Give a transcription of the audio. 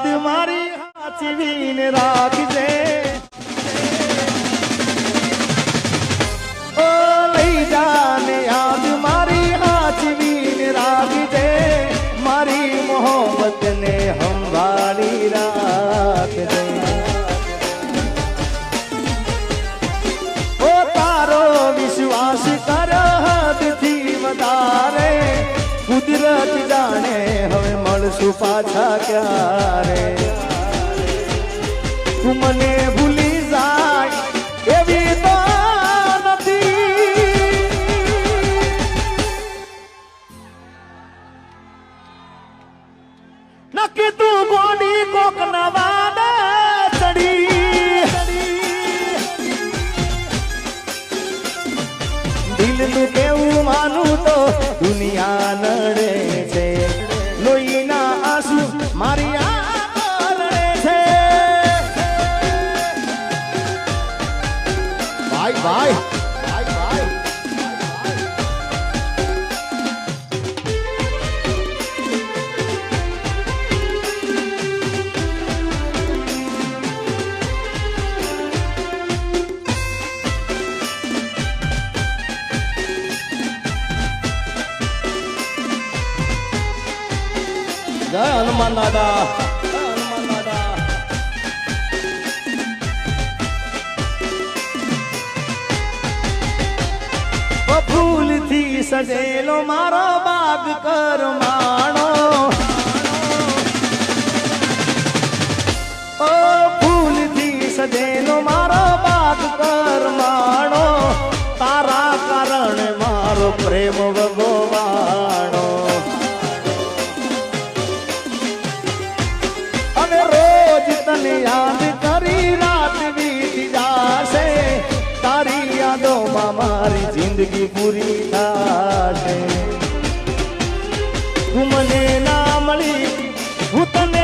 યાદ મારી હાચવીને રાખજે. ઓ લઈ જાને યાદ મારી હાચવીને રાખજે. મારી મોહબ્બતને સંભાળી રાખજે. ઓ તારો વિશ્વાસ કર હદથી વધારે, કુદરત જાણે હવે મળશું પાછા ક્યારે? તું મને ભૂલી જાય એવી તો નથી. નક્કી તું ગોડી કોક નવા દિલનું કેવું માનું તો દુનિયા નડે. Bye bye. Bye bye. Rồi, nó mang lại ફૂલથી સજેલો મારો બાગ કર માણો. ઓ ફૂલથી સજેલો મારો બાગ કર માણો. તારા કારણે મારો પ્રેમ ભગવાણો અને રોજ તને યાદ મારી જિંદગી પૂરી થશે. તું મને ના મળી હું તને